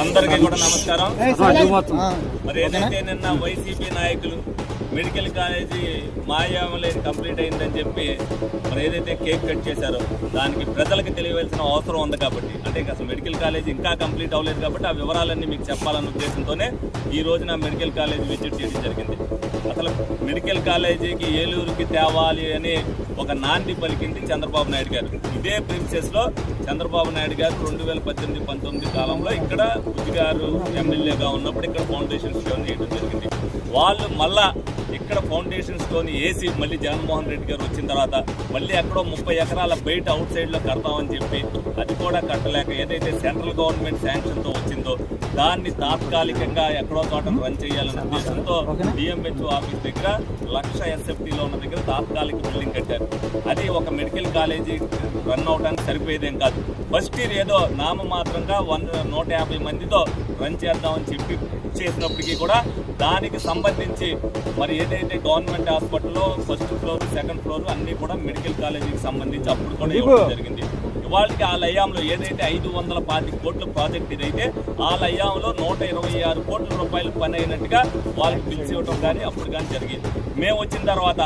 అందరికీ కూడా నమస్కారం. మరి ఏదైతే నిన్న వైసీపీ నాయకులు మెడికల్ కాలేజీ మాయామలేని కంప్లీట్ అయిందని చెప్పి మరి ఏదైతే కేక్ కట్ చేశారో దానికి ప్రజలకు తెలియవలసిన అవసరం ఉంది కాబట్టి అంటే అసలు మెడికల్ కాలేజ్ ఇంకా కంప్లీట్ అవ్వలేదు కాబట్టి ఆ వివరాలన్నీ మీకు చెప్పాలన్న ఉద్దేశంతోనే ఈ రోజున మెడికల్ కాలేజ్ విజిట్ చేయడం జరిగింది. అసలు మెడికల్ కాలేజీకి ఏలూరుకి తేవాలి అని ఒక నాంది పలికింది చంద్రబాబు నాయుడు గారు. ఇదే ప్రిన్సెస్లో చంద్రబాబు నాయుడు గారు రెండు వేల పద్దెనిమిది పంతొమ్మిది కాలంలో ఇక్కడ బుద్ధి గారు ఎమ్మెల్యేగా ఉన్నప్పుడు ఇక్కడ ఫౌండేషన్ స్టోన్ చేయడం జరిగింది. వాళ్ళు మళ్ళా ఇక్కడ ఫౌండేషన్ ఏసీ మళ్ళీ జగన్మోహన్ రెడ్డి గారు వచ్చిన తర్వాత మళ్ళీ ఎక్కడో ముప్పై ఎకరాల బయట అవుట్ సైడ్లో కడతామని చెప్పి అది కూడా కట్టలేక ఏదైతే సెంట్రల్ గవర్నమెంట్ శాంక్షన్తో వచ్చిందో దాన్ని తాత్కాలికంగా ఎక్కడో చోట రన్ చేయాలనే ఉద్దేశంతో డిఎంహెచ్ఓ ఆఫీస్ దగ్గర లక్ష ఎస్ఎఫ్టీలో ఉన్న దగ్గర తాత్కాలిక బిల్డింగ్ కట్టారు. అది ఒక మెడికల్ కాలేజీ రన్ అవడానికి సరిపోయేదేం కాదు. ఫస్ట్ ఇయర్ ఏదో నామమాత్రంగా వన్ నూట యాభై మందితో రన్ చేద్దామని చెప్పి చేసినప్పటికీ కూడా దానికి సంబంధించి మరి ఏదైతే గవర్నమెంట్ హాస్పిటల్లో ఫస్ట్ ఫ్లోర్ సెకండ్ ఫ్లోర్ అన్ని కూడా మెడికల్ కాలేజీకి సంబంధించి అప్పుడు కూడా జరిగింది. ఇవాళకి ఆ లయాంలో ఏదైతే ఐదు వందల పాతి కోట్ల ప్రాజెక్ట్ ఇదైతే ఆ లయాంలో నూట ఇరవై ఆరు కోట్ల రూపాయలు పని అయినట్టుగా వాళ్ళకి పిలిచి ఇవ్వడం కానీ అప్పుడు కానీ జరిగింది. మేము వచ్చిన తర్వాత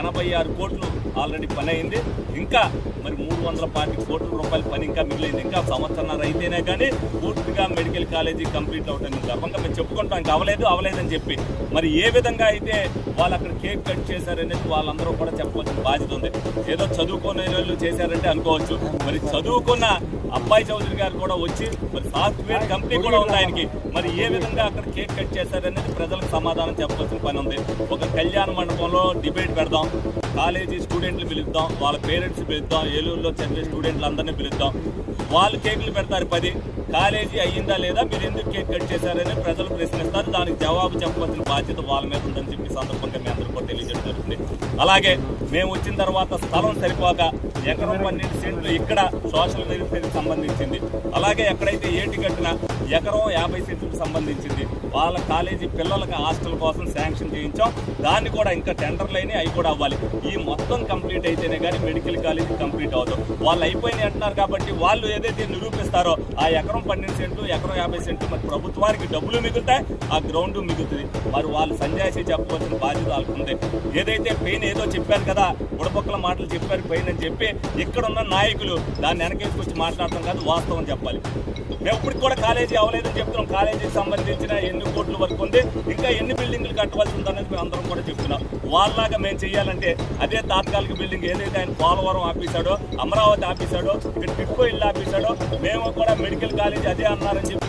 ఎనభై ఆరు కోట్లు ఆల్రెడీ పని అయింది. ఇంకా మరి మూడు వందల పాతి కోట్ల రూపాయల పని ఇంకా మిగిలింది. ఇంకా సంవత్సరాల అయితేనే కానీ పూర్తిగా మెడికల్ కాలేజీ కంప్లీట్ అవుతుంది గర్వంగా మేము చెప్పుకుంటాం ఇంకా అవలేదు అవలేదని చెప్పి. మరి ఏ విధంగా అయితే వాళ్ళు అక్కడ కేక్ కట్ చేశారనేది వాళ్ళందరూ కూడా చెప్పవలసిన బాధ్యత ఉంది. ఏదో చదువుకోని వాళ్ళు చేశారంటే అనుకోవచ్చు. మరి చదువుకున్న అబ్బాయి చౌదరి గారు కూడా వచ్చి మరి సాఫ్ట్వేర్ కంపెనీ కూడా ఉంది ఆయనకి. మరి ఏ విధంగా అక్కడ కేక్ కట్ చేశారనేది ప్రజలకు సమాధానం చెప్పవలసిన పని ఉంది. ఒక కళ్యాణ మండపంలో డిబేట్ పెడదాం కాలేజీ స్టూడెంట్లు పిలుద్దాం వాళ్ళ పేరెంట్స్ పిలుద్దాం ఏలూరులో చదివే స్టూడెంట్లు అందరినీ పిలుద్దాం. వాళ్ళు కేకులు పెడతారు పది. కాలేజీ అయ్యిందా లేదా? మీరు ఎందుకు కేక్ కట్ చేశారని ప్రజలు ప్రశ్నిస్తారు. దానికి జవాబు చెప్పవలసిన బాధ్యత వాళ్ళ మీద ఉందని చెప్పి సందర్భంగా మీ అందరూ కూడా తెలియజేయడం జరుగుతుంది. అలాగే మేము వచ్చిన తర్వాత స్థలం సరిపోక ఎకరం పన్నెండు సెంట్లు ఇక్కడ సోషల్ వెల్ఫేర్కి సంబంధించింది. అలాగే ఎక్కడైతే ఏటి కట్టిన ఎకరం యాభై సెంట్లకు సంబంధించింది. వాళ్ళ కాలేజీ పిల్లలకి హాస్టల్ కోసం శాంక్షన్ చేయించాం. దాన్ని కూడా ఇంకా టెండర్లు అయినాయి అవి కూడా అవ్వాలి. ఈ మొత్తం కంప్లీట్ అయితేనే కానీ మెడికల్ కాలేజీ కంప్లీట్ అవ్వదు వాళ్ళు అయిపోయినాయి అంటున్నారు కాబట్టి వాళ్ళు ఏదైతే నిరూపిస్తారో ఆ ఎకరం పన్నెండు సెంట్లు ఎకరం యాభై సెంట్లు మరి ప్రభుత్వానికి డబ్బులు మిగులుతాయి ఆ గ్రౌండ్ మిగులుతుంది. మరి వాళ్ళు సంజాయిషి చెప్పవలసిన బాధ్యత వాళ్ళకుంది ఏదైతే పెయిన్ ఏదో చెప్పారు కదా బుడపక్కల మాటలు చెప్పారు పెయిన్ అని చెప్పి ఇక్కడ ఉన్న నాయకులు దాన్ని వెనకేసుకొచ్చి మాట్లాడటం కాదు వాస్తవం చెప్పాలి. మేము ఇప్పటికి కూడా కాలేజీ అవ్వలేదని చెప్తున్నాం. కాలేజీకి సంబంధించిన ఎన్ని కోట్ల వరకు ఉంది ఇంకా ఎన్ని బిల్డింగ్లు కట్టవలసి ఉందనేది మేము అందరం కూడా చెప్తున్నాం. వాళ్ళలాగా మేము చేయాలంటే అదే తాత్కాలిక బిల్డింగ్ ఏదైతే ఆయన పోలవరం ఆపేశాడో అమరావతి ఆపేశాడో ఇక్కడ టిక్కో ఇల్లు ఆపేశాడో మేము కూడా మెడికల్ కాలేజీ అదే అన్నారని చెప్పి